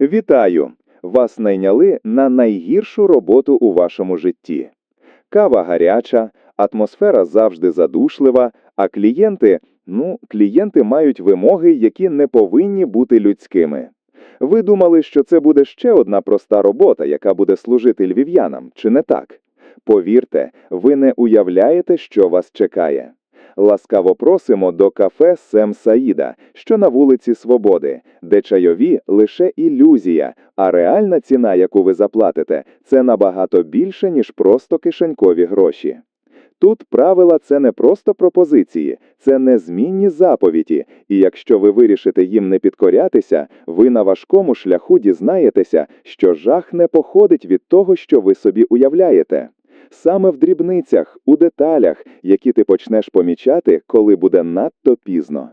Вітаю! Вас найняли на найгіршу роботу у вашому житті. Кава гаряча, атмосфера завжди задушлива, а клієнти, ну, клієнти мають вимоги, які не повинні бути людськими. Ви думали, що це буде ще одна проста робота, яка буде служити львів'янам, чи не так? Повірте, ви не уявляєте, що вас чекає. Ласкаво просимо до кафе Сем Саїда, що на вулиці Свободи, де чайові лише ілюзія, а реальна ціна, яку ви заплатите, це набагато більше, ніж просто кишенькові гроші. Тут правила це не просто пропозиції, це незмінні заповіді, і якщо ви вирішите їм не підкорятися, ви на важкому шляху дізнаєтеся, що жах не походить від того, що ви собі уявляєте. Саме в дрібницях, у деталях, які ти почнеш помічати, коли буде надто пізно.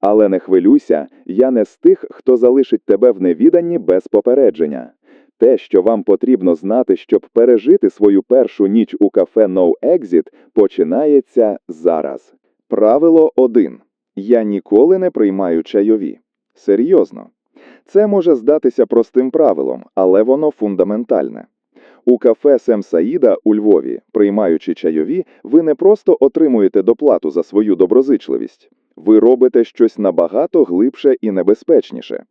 Але не хвилюйся, я не з тих, хто залишить тебе в невіданні без попередження. Те, що вам потрібно знати, щоб пережити свою першу ніч у кафе No Exit, починається зараз. Правило 1. Я ніколи не приймаю чайові. Серйозно. Це може здатися простим правилом, але воно фундаментальне. У кафе Сем Саїда у Львові, приймаючи чайові, ви не просто отримуєте доплату за свою доброзичливість. Ви робите щось набагато глибше і небезпечніше.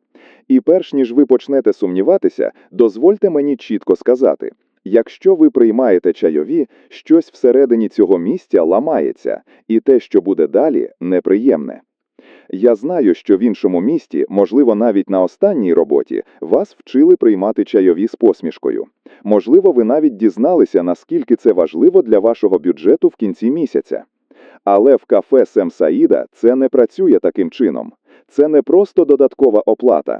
І перш ніж ви почнете сумніватися, дозвольте мені чітко сказати: якщо ви приймаєте чайові, щось всередині цього місця ламається, і те, що буде далі, неприємне. Я знаю, що в іншому місті, можливо, навіть на останній роботі, вас вчили приймати чайові з посмішкою. Можливо, ви навіть дізналися, наскільки це важливо для вашого бюджету в кінці місяця. Але в кафе Сем Саїда це не працює таким чином. Це не просто додаткова оплата.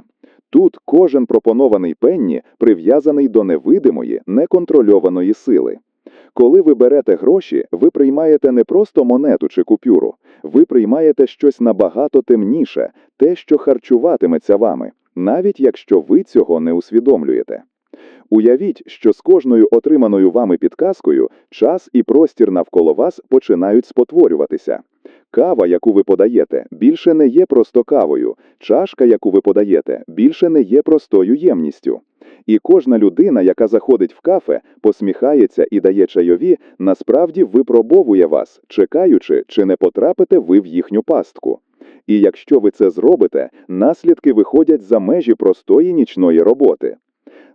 Тут кожен пропонований пенні прив'язаний до невидимої, неконтрольованої сили. Коли ви берете гроші, ви приймаєте не просто монету чи купюру, ви приймаєте щось набагато темніше, те, що харчуватиметься вами, навіть якщо ви цього не усвідомлюєте. Уявіть, що з кожною отриманою вами підказкою час і простір навколо вас починають спотворюватися. Кава, яку ви подаєте, більше не є просто кавою, чашка, яку ви подаєте, більше не є простою ємністю. І кожна людина, яка заходить в кафе, посміхається і дає чайові, насправді випробовує вас, чекаючи, чи не потрапите ви в їхню пастку. І якщо ви це зробите, наслідки виходять за межі простої нічної роботи.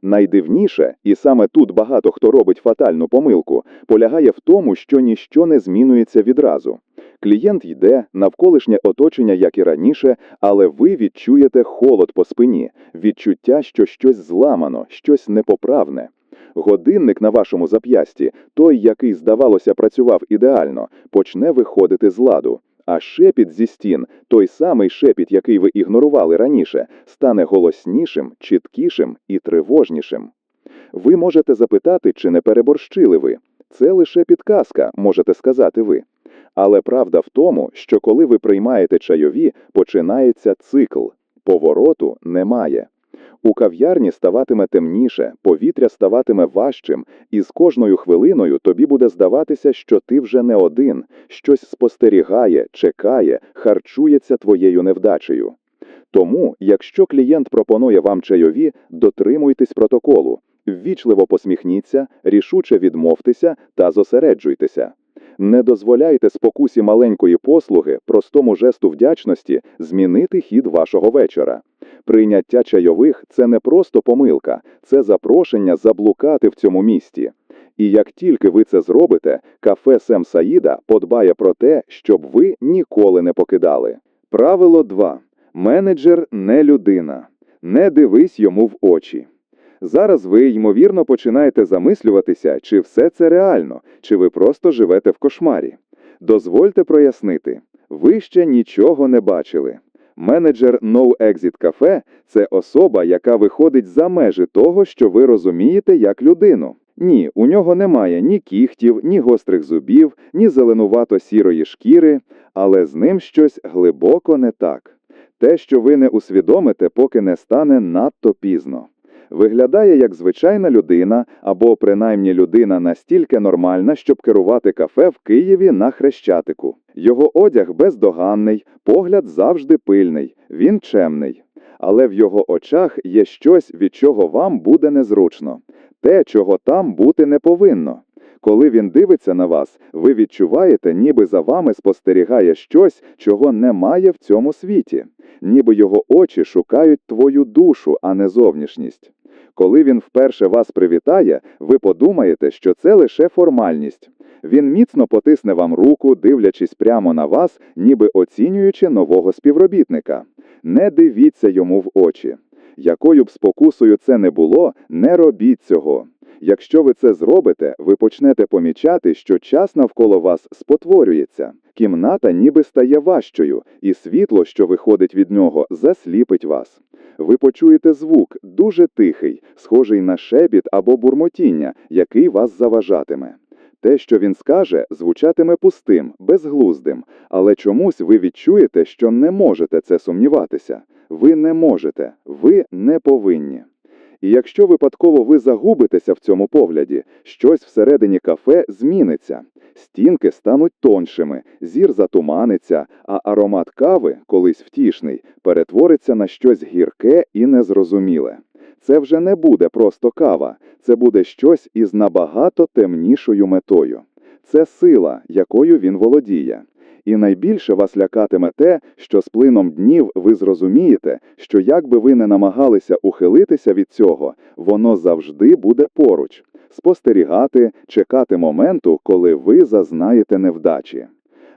Найдивніше, і саме тут багато хто робить фатальну помилку, полягає в тому, що ніщо не змінюється відразу. Клієнт йде, навколишнє оточення, як і раніше, але ви відчуєте холод по спині, відчуття, що щось зламано, щось непоправне. Годинник на вашому зап'ясті, той, який, здавалося, працював ідеально, почне виходити з ладу. А шепіт зі стін, той самий шепіт, який ви ігнорували раніше, стане голоснішим, чіткішим і тривожнішим. Ви можете запитати, чи не переборщили ви. Це лише підказка, можете сказати ви. Але правда в тому, що коли ви приймаєте чайові, починається цикл. Повороту немає. У кав'ярні ставатиме темніше, повітря ставатиме важчим, і з кожною хвилиною тобі буде здаватися, що ти вже не один, щось спостерігає, чекає, харчується твоєю невдачею. Тому, якщо клієнт пропонує вам чайові, дотримуйтесь протоколу, ввічливо посміхніться, рішуче відмовтеся та зосереджуйтеся. Не дозволяйте спокусі маленької послуги, простому жесту вдячності змінити хід вашого вечора. Прийняття чайових це не просто помилка, це запрошення заблукати в цьому місті. І як тільки ви це зробите, кафе Сем Саїда подбає про те, щоб ви ніколи не покидали. Правило 2. Менеджер не людина. Не дивись йому в очі. Зараз ви, ймовірно, починаєте замислюватися, чи все це реально, чи ви просто живете в кошмарі. Дозвольте прояснити, ви ще нічого не бачили. Менеджер No Exit Cafe – це особа, яка виходить за межі того, що ви розумієте як людину. Ні, у нього немає ні кіхтів, ні гострих зубів, ні зеленувато-сірої шкіри, але з ним щось глибоко не так. Те, що ви не усвідомите, поки не стане надто пізно. Виглядає як звичайна людина, або принаймні людина настільки нормальна, щоб керувати кафе в Києві на Хрещатику. Його одяг бездоганний, погляд завжди пильний, він чемний. але в його очах є щось, від чого вам буде незручно, те, чого там бути не повинно. Коли він дивиться на вас, ви відчуваєте, ніби за вами спостерігає щось, чого немає в цьому світі, ніби його очі шукають твою душу, а не зовнішність. Коли він вперше вас привітає, ви подумаєте, що це лише формальність. Він міцно потисне вам руку, дивлячись прямо на вас, ніби оцінюючи нового співробітника. Не дивіться йому в очі. Якою б спокусою це не було, не робіть цього. Якщо ви це зробите, ви почнете помічати, що час навколо вас спотворюється. Кімната ніби стає важчою, і світло, що виходить від нього, засліпить вас. Ви почуєте звук, дуже тихий, схожий на шебіт або бурмотіння, який вас заважатиме. Те, що він скаже, звучатиме пустим, безглуздим, але чомусь ви відчуєте, що не можете це сумніватися. Ви не можете, ви не повинні. І якщо випадково ви загубитеся в цьому погляді, щось всередині кафе зміниться. Стінки стануть тоншими, зір затуманиться, а аромат кави, колись втішний, перетвориться на щось гірке і незрозуміле. Це вже не буде просто кава, це буде щось із набагато темнішою метою. Це сила, якою він володіє. І найбільше вас лякатиме те, що з плином днів ви зрозумієте, що як би ви не намагалися ухилитися від цього, воно завжди буде поруч, спостерігати, чекати моменту, коли ви зазнаєте невдачі.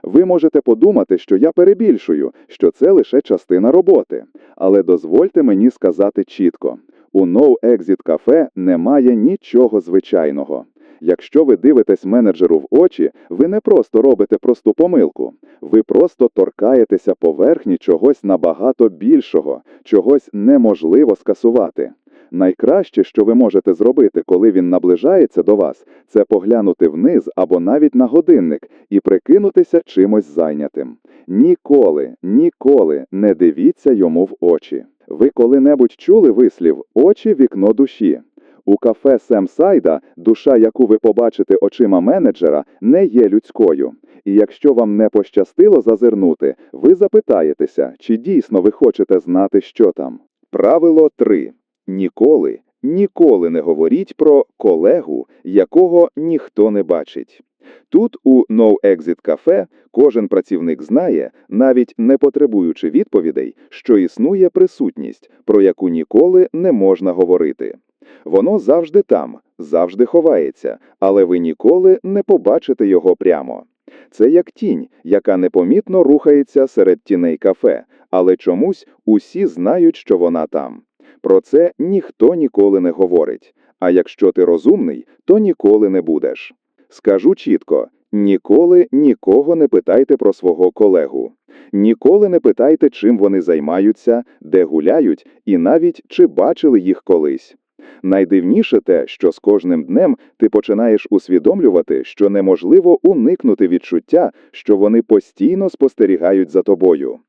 Ви можете подумати, що я перебільшую, що це лише частина роботи. Але дозвольте мені сказати чітко: у No Exit Cafe немає нічого звичайного. Якщо ви дивитесь менеджеру в очі, ви не просто робите просту помилку, ви просто торкаєтеся поверхні чогось набагато більшого, чогось неможливо скасувати. Найкраще, що ви можете зробити, коли він наближається до вас, це поглянути вниз або навіть на годинник і прикинутися чимось зайнятим. Ніколи, ніколи не дивіться йому в очі. Ви коли-небудь чули вислів очі вікно душі? У кафе Семсайда душа, яку ви побачите очима менеджера, не є людською. І якщо вам не пощастило зазирнути, ви запитаєтеся, чи дійсно ви хочете знати, що там. Правило 3. Ніколи, ніколи не говоріть про колегу, якого ніхто не бачить. Тут у No Exit Cafe кожен працівник знає, навіть не потребуючи відповідей, що існує присутність, про яку ніколи не можна говорити. Воно завжди там, завжди ховається, але ви ніколи не побачите його прямо. Це як тінь, яка непомітно рухається серед тіней кафе, але чомусь усі знають, що вона там. Про це ніхто ніколи не говорить. А якщо ти розумний, то ніколи не будеш. Скажу чітко: ніколи нікого не питайте про свого колегу. Ніколи не питайте, чим вони займаються, де гуляють, і навіть чи бачили їх колись. Найдивніше те, що з кожним днем ти починаєш усвідомлювати, що неможливо уникнути відчуття, що вони постійно спостерігають за тобою.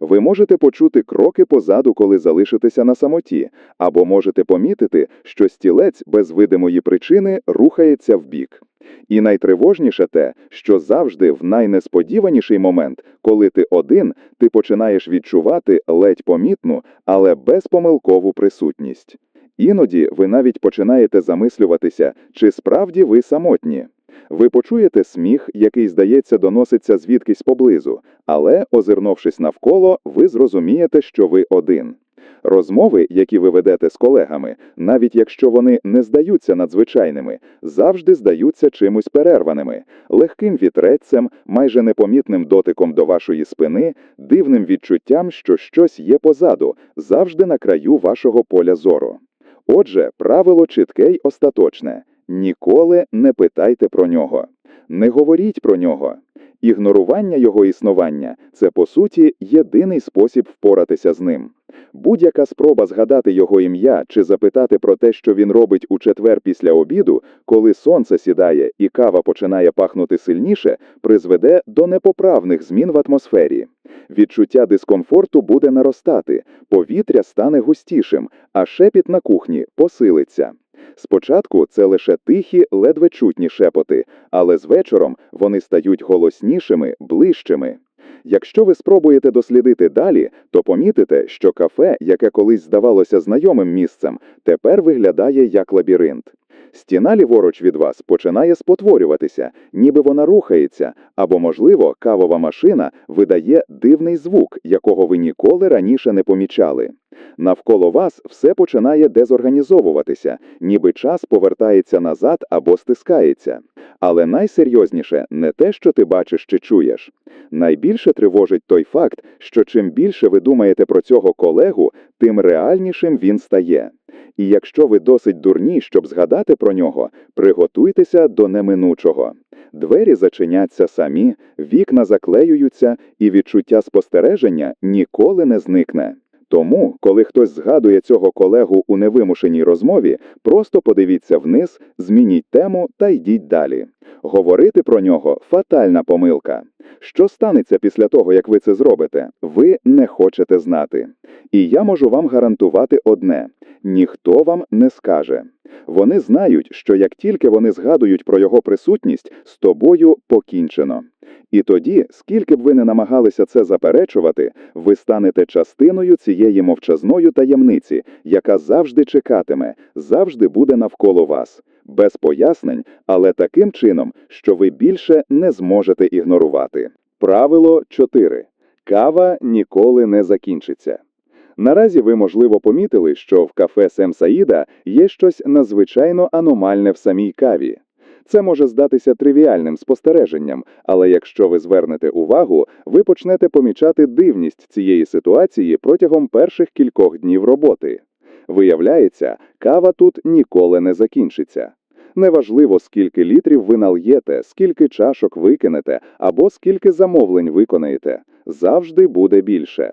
Ви можете почути кроки позаду, коли залишитеся на самоті, або можете помітити, що стілець без видимої причини рухається вбік. І найтривожніше те, що завжди в найнесподіваніший момент, коли ти один, ти починаєш відчувати ледь помітну, але безпомилкову присутність. Іноді ви навіть починаєте замислюватися, чи справді ви самотні. Ви почуєте сміх, який, здається, доноситься звідкись поблизу, але, озирнувшись навколо, ви зрозумієте, що ви один. Розмови, які ви ведете з колегами, навіть якщо вони не здаються надзвичайними, завжди здаються чимось перерваними, легким вітрецем, майже непомітним дотиком до вашої спини, дивним відчуттям, що щось є позаду, завжди на краю вашого поля зору. Отже, правило чітке й остаточне ніколи не питайте про нього, не говоріть про нього. Ігнорування його існування це по суті єдиний спосіб впоратися з ним. Будь-яка спроба згадати його ім'я чи запитати про те, що він робить у четвер після обіду, коли сонце сідає і кава починає пахнути сильніше, призведе до непоправних змін в атмосфері. Відчуття дискомфорту буде наростати, повітря стане густішим, а шепіт на кухні посилиться. Спочатку це лише тихі, ледве чутні шепоти, але з вечором вони стають голоснішими, ближчими. Якщо ви спробуєте дослідити далі, то помітите, що кафе, яке колись здавалося знайомим місцем, тепер виглядає як лабіринт. Стіна ліворуч від вас починає спотворюватися, ніби вона рухається, або, можливо, кавова машина видає дивний звук, якого ви ніколи раніше не помічали. Навколо вас все починає дезорганізовуватися, ніби час повертається назад або стискається. Але найсерйозніше не те, що ти бачиш чи чуєш. Найбільше тривожить той факт, що чим більше ви думаєте про цього колегу, тим реальнішим він стає. І якщо ви досить дурні, щоб згадати про нього, приготуйтеся до неминучого. Двері зачиняться самі, вікна заклеюються, і відчуття спостереження ніколи не зникне. Тому, коли хтось згадує цього колегу у невимушеній розмові, просто подивіться вниз, змініть тему та йдіть далі. Говорити про нього фатальна помилка. Що станеться після того, як ви це зробите? Ви не хочете знати. І я можу вам гарантувати одне: ніхто вам не скаже. Вони знають, що як тільки вони згадують про його присутність, з тобою покінчено. І тоді, скільки б ви не намагалися це заперечувати, ви станете частиною цієї мовчазної таємниці, яка завжди чекатиме, завжди буде навколо вас, без пояснень, але таким чином, що ви більше не зможете ігнорувати. Правило 4. Кава ніколи не закінчиться. Наразі ви, можливо, помітили, що в кафе Сем Саїда є щось надзвичайно аномальне в самій каві. Це може здатися тривіальним спостереженням, але якщо ви звернете увагу, ви почнете помічати дивність цієї ситуації протягом перших кількох днів роботи. Виявляється, кава тут ніколи не закінчиться. Неважливо, скільки літрів ви нальєте, скільки чашок викинете або скільки замовлень виконаєте, завжди буде більше.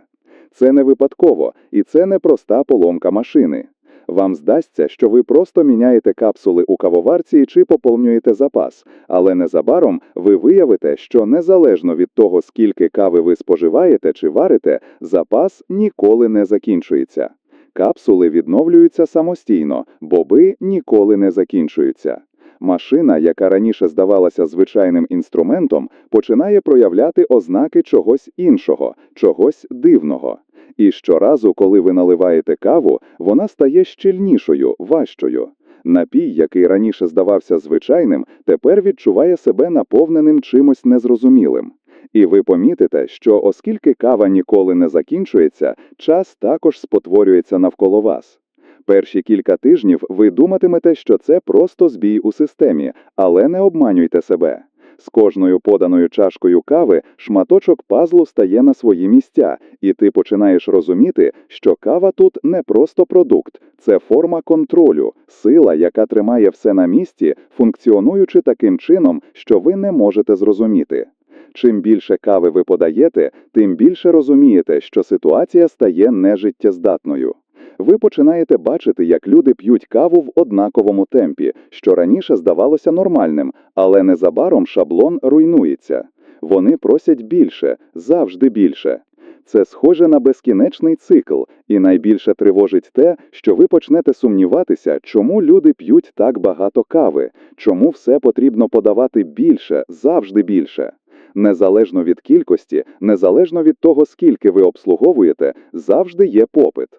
Це не випадково, і це не проста поломка машини. Вам здасться, що ви просто міняєте капсули у кавоварці чи поповнюєте запас, але незабаром ви виявите, що незалежно від того, скільки кави ви споживаєте чи варите, запас ніколи не закінчується. Капсули відновлюються самостійно, боби ніколи не закінчуються. Машина, яка раніше здавалася звичайним інструментом, починає проявляти ознаки чогось іншого, чогось дивного. І щоразу, коли ви наливаєте каву, вона стає щільнішою, важчою. Напій, який раніше здавався звичайним, тепер відчуває себе наповненим чимось незрозумілим. І ви помітите, що оскільки кава ніколи не закінчується, час також спотворюється навколо вас. Перші кілька тижнів ви думатимете, що це просто збій у системі, але не обманюйте себе. З кожною поданою чашкою кави шматочок пазлу стає на свої місця, і ти починаєш розуміти, що кава тут не просто продукт, це форма контролю, сила, яка тримає все на місці, функціонуючи таким чином, що ви не можете зрозуміти. Чим більше кави ви подаєте, тим більше розумієте, що ситуація стає нежиттєздатною. Ви починаєте бачити, як люди п'ють каву в однаковому темпі, що раніше здавалося нормальним, але незабаром шаблон руйнується. Вони просять більше, завжди більше. Це схоже на безкінечний цикл, і найбільше тривожить те, що ви почнете сумніватися, чому люди п'ють так багато кави, чому все потрібно подавати більше, завжди більше. Незалежно від кількості, незалежно від того, скільки ви обслуговуєте, завжди є попит.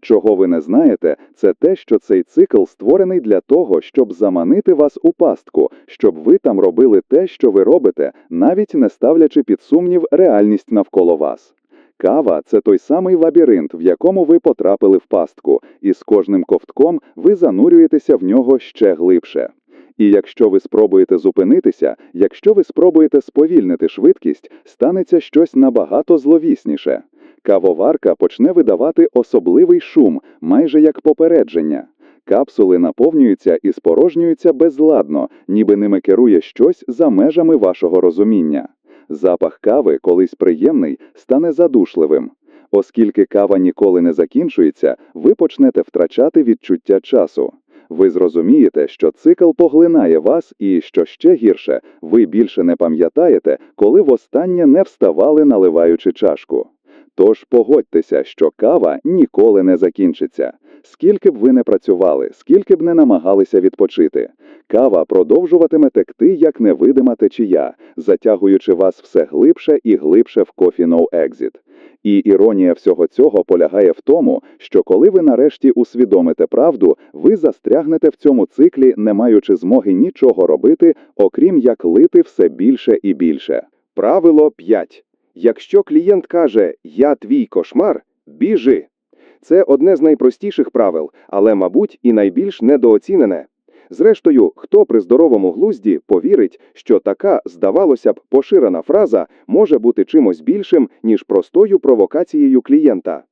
Чого ви не знаєте, це те, що цей цикл створений для того, щоб заманити вас у пастку, щоб ви там робили те, що ви робите, навіть не ставлячи під сумнів реальність навколо вас. Кава це той самий лабіринт, в якому ви потрапили в пастку, і з кожним ковтком ви занурюєтеся в нього ще глибше. І якщо ви спробуєте зупинитися, якщо ви спробуєте сповільнити швидкість, станеться щось набагато зловісніше. Кавоварка почне видавати особливий шум, майже як попередження. Капсули наповнюються і спорожнюються безладно, ніби ними керує щось за межами вашого розуміння. Запах кави, колись приємний, стане задушливим. Оскільки кава ніколи не закінчується, ви почнете втрачати відчуття часу. Ви зрозумієте, що цикл поглинає вас, і що ще гірше, ви більше не пам'ятаєте, коли востаннє не вставали, наливаючи чашку. Тож погодьтеся, що кава ніколи не закінчиться. Скільки б ви не працювали, скільки б не намагалися відпочити, кава продовжуватиме текти як невидима течія, затягуючи вас все глибше і глибше в Coffee No Exit. І іронія всього цього полягає в тому, що коли ви нарешті усвідомите правду, ви застрягнете в цьому циклі, не маючи змоги нічого робити, окрім як лити все більше і більше. Правило 5. Якщо клієнт каже «Я твій кошмар», біжи. Це одне з найпростіших правил, але, мабуть, і найбільш недооцінене. Зрештою, хто при здоровому глузді повірить, що така, здавалося б, поширена фраза може бути чимось більшим, ніж простою провокацією клієнта?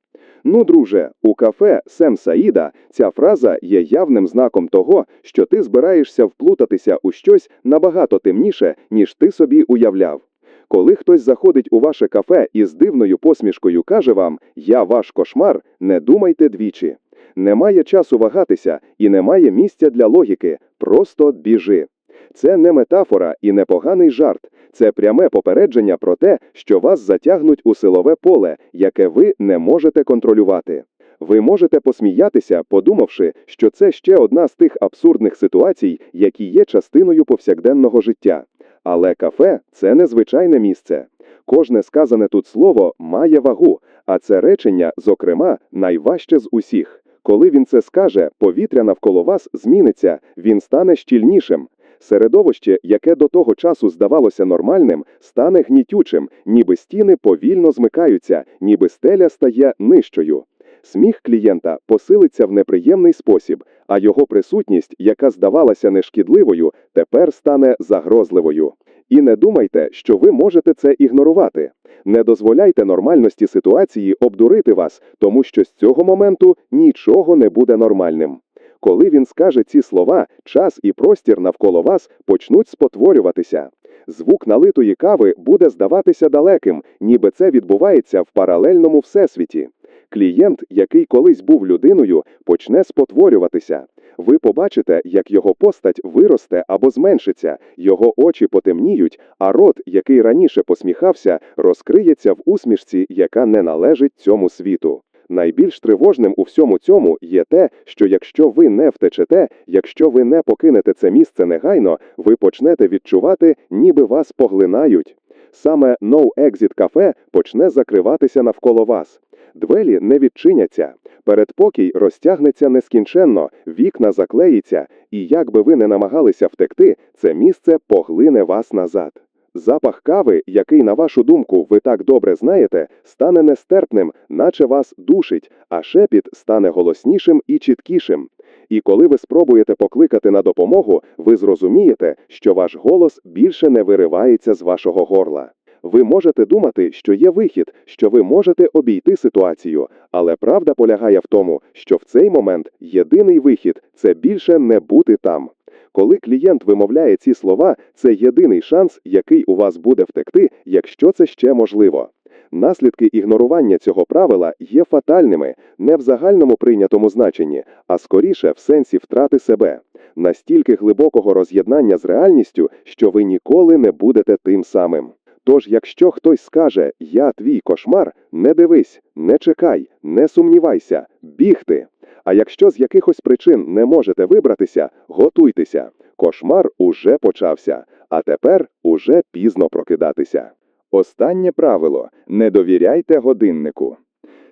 Ну, друже, у кафе Сем Саїда ця фраза є явним знаком того, що ти збираєшся вплутатися у щось набагато темніше, ніж ти собі уявляв. Коли хтось заходить у ваше кафе і з дивною посмішкою каже вам «Я ваш кошмар», не думайте двічі. Немає часу вагатися і немає місця для логіки. Просто біжи. Це не метафора і не поганий жарт. Це пряме попередження про те, що вас затягнуть у силове поле, яке ви не можете контролювати. Ви можете посміятися, подумавши, що це ще одна з тих абсурдних ситуацій, які є частиною повсякденного життя. Але кафе це незвичайне місце. Кожне сказане тут слово має вагу, а це речення, зокрема, найважче з усіх. Коли він це скаже, повітря навколо вас зміниться, він стане щільнішим. Середовище, яке до того часу здавалося нормальним, стане гнітючим, ніби стіни повільно змикаються, ніби стеля стає нижчою. Сміх клієнта посилиться в неприємний спосіб, а його присутність, яка здавалася нешкідливою, тепер стане загрозливою. І не думайте, що ви можете це ігнорувати. Не дозволяйте нормальності ситуації обдурити вас, тому що з цього моменту нічого не буде нормальним. Коли він скаже ці слова, час і простір навколо вас почнуть спотворюватися. Звук налитої кави буде здаватися далеким, ніби це відбувається в паралельному всесвіті. Клієнт, який колись був людиною, почне спотворюватися. Ви побачите, як його постать виросте або зменшиться, його очі потемніють, а рот, який раніше посміхався, розкриється в усмішці, яка не належить цьому світу. Найбільш тривожним у всьому цьому є те, що якщо ви не втечете, якщо ви не покинете це місце негайно, ви почнете відчувати, ніби вас поглинають. Саме No Exit кафе почне закриватися навколо вас. Двері не відчиняться, передпокій розтягнеться нескінченно, вікна заклеїться, і як би ви не намагалися втекти, це місце поглине вас назад. Запах кави, який, на вашу думку, ви так добре знаєте, стане нестерпним, наче вас душить, а шепіт стане голоснішим і чіткішим. І коли ви спробуєте покликати на допомогу, ви зрозумієте, що ваш голос більше не виривається з вашого горла. Ви можете думати, що є вихід, що ви можете обійти ситуацію, але правда полягає в тому, що в цей момент єдиний вихід це більше не бути там. Коли клієнт вимовляє ці слова, це єдиний шанс, який у вас буде втекти, якщо це ще можливо. Наслідки ігнорування цього правила є фатальними не в загальному прийнятому значенні, а скоріше в сенсі втрати себе, настільки глибокого роз'єднання з реальністю, що ви ніколи не будете тим самим. Тож, якщо хтось скаже Я твій кошмар, не дивись, не чекай, не сумнівайся, бігти. А якщо з якихось причин не можете вибратися, готуйтеся. Кошмар уже почався, а тепер уже пізно прокидатися. Останнє правило не довіряйте годиннику.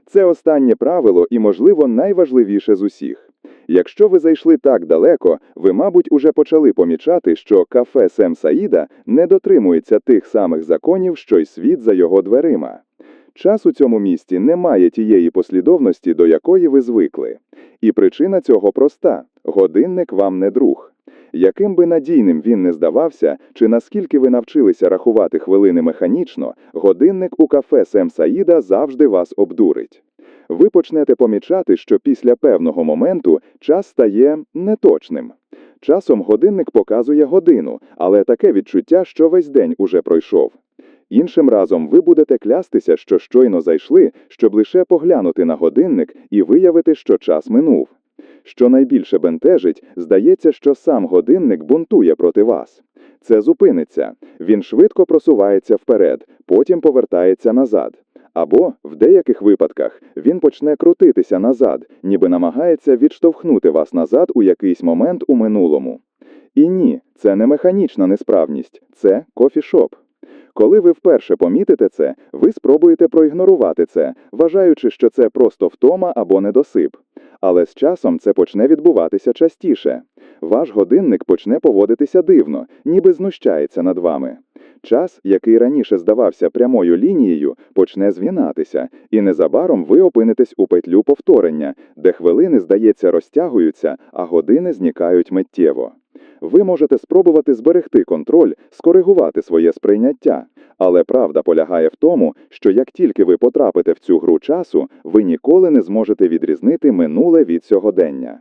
Це останнє правило і, можливо, найважливіше з усіх. Якщо ви зайшли так далеко, ви, мабуть, уже почали помічати, що кафе Сем Саїда не дотримується тих самих законів, що й світ за його дверима. Час у цьому місті не має тієї послідовності, до якої ви звикли. І причина цього проста годинник вам не друг. Яким би надійним він не здавався, чи наскільки ви навчилися рахувати хвилини механічно, годинник у кафе Сем Саїда завжди вас обдурить. Ви почнете помічати, що після певного моменту час стає неточним. Часом годинник показує годину, але таке відчуття, що весь день уже пройшов. Іншим разом ви будете клястися, що щойно зайшли, щоб лише поглянути на годинник і виявити, що час минув. Що найбільше бентежить, здається, що сам годинник бунтує проти вас. Це зупиниться. Він швидко просувається вперед, потім повертається назад. Або, в деяких випадках, він почне крутитися назад, ніби намагається відштовхнути вас назад у якийсь момент у минулому. І ні, це не механічна несправність, це кофішоп. Коли ви вперше помітите це, ви спробуєте проігнорувати це, вважаючи, що це просто втома або недосип. Але з часом це почне відбуватися частіше. Ваш годинник почне поводитися дивно, ніби знущається над вами. Час, який раніше здавався прямою лінією, почне звінатися, і незабаром ви опинитесь у петлю повторення, де хвилини, здається, розтягуються, а години зникають миттєво. Ви можете спробувати зберегти контроль, скоригувати своє сприйняття. Але правда полягає в тому, що як тільки ви потрапите в цю гру часу, ви ніколи не зможете відрізнити минуле від сьогодення.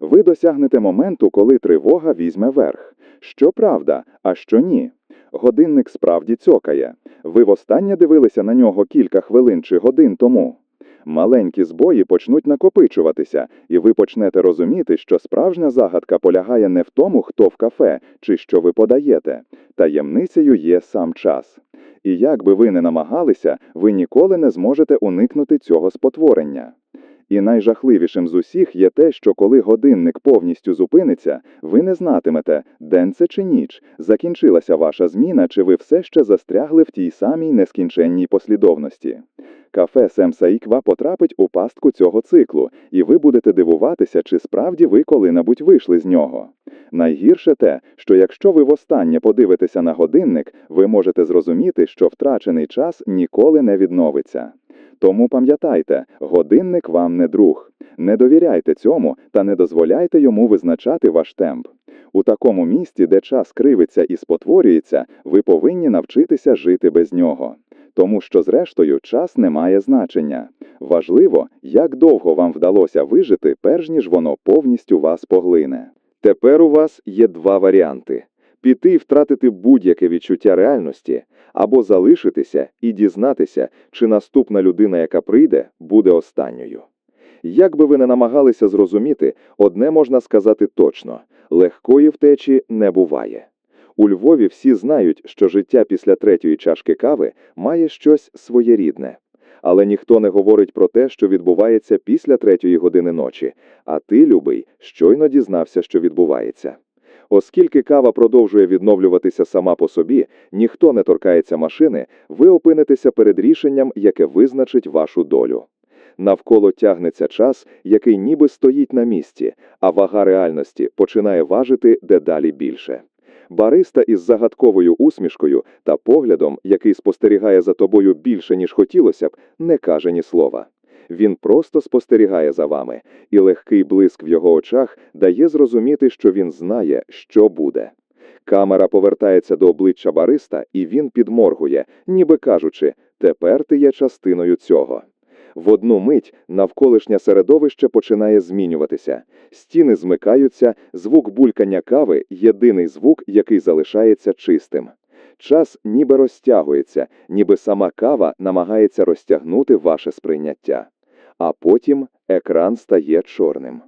Ви досягнете моменту, коли тривога візьме верх. Що правда, а що ні. Годинник справді цьокає. Ви востаннє дивилися на нього кілька хвилин чи годин тому. Маленькі збої почнуть накопичуватися, і ви почнете розуміти, що справжня загадка полягає не в тому, хто в кафе чи що ви подаєте. Таємницею є сам час. І як би ви не намагалися, ви ніколи не зможете уникнути цього спотворення. І найжахливішим з усіх є те, що коли годинник повністю зупиниться, ви не знатимете, день це чи ніч, закінчилася ваша зміна, чи ви все ще застрягли в тій самій нескінченній послідовності. Кафе Семсаїква потрапить у пастку цього циклу, і ви будете дивуватися, чи справді ви коли-небудь вийшли з нього. Найгірше те, що якщо ви востаннє подивитеся на годинник, ви можете зрозуміти, що втрачений час ніколи не відновиться. Тому пам'ятайте, годинник вам не друг. Не довіряйте цьому та не дозволяйте йому визначати ваш темп. У такому місті, де час кривиться і спотворюється, ви повинні навчитися жити без нього. Тому що, зрештою, час не має значення. Важливо, як довго вам вдалося вижити, перш ніж воно повністю вас поглине. Тепер у вас є два варіанти: піти і втратити будь-яке відчуття реальності, або залишитися і дізнатися, чи наступна людина, яка прийде, буде останньою. Як би ви не намагалися зрозуміти, одне можна сказати точно: легкої втечі не буває. У Львові всі знають, що життя після третьої чашки кави має щось своєрідне. Але ніхто не говорить про те, що відбувається після третьої години ночі, а ти, любий, щойно дізнався, що відбувається. Оскільки кава продовжує відновлюватися сама по собі, ніхто не торкається машини, ви опинитеся перед рішенням, яке визначить вашу долю. Навколо тягнеться час, який ніби стоїть на місці, а вага реальності починає важити дедалі більше. Бариста із загадковою усмішкою та поглядом, який спостерігає за тобою більше, ніж хотілося б, не каже ні слова. Він просто спостерігає за вами, і легкий блиск в його очах дає зрозуміти, що він знає, що буде. Камера повертається до обличчя бариста, і він підморгує, ніби кажучи, тепер ти є частиною цього. В одну мить навколишнє середовище починає змінюватися. Стіни змикаються, звук булькання кави єдиний звук, який залишається чистим. Час ніби розтягується, ніби сама кава намагається розтягнути ваше сприйняття. А потім екран стає чорним.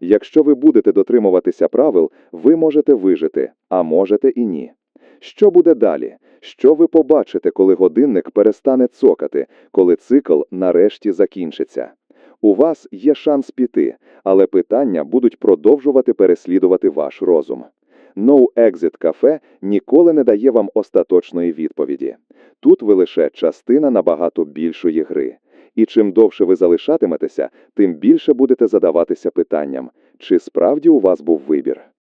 Якщо ви будете дотримуватися правил, ви можете вижити, а можете і ні. Що буде далі? Що ви побачите, коли годинник перестане цокати, коли цикл нарешті закінчиться? У вас є шанс піти, але питання будуть продовжувати переслідувати ваш розум. No Exit Cafe ніколи не дає вам остаточної відповіді. Тут ви лише частина набагато більшої гри. І чим довше ви залишатиметеся, тим більше будете задаватися питанням, чи справді у вас був вибір.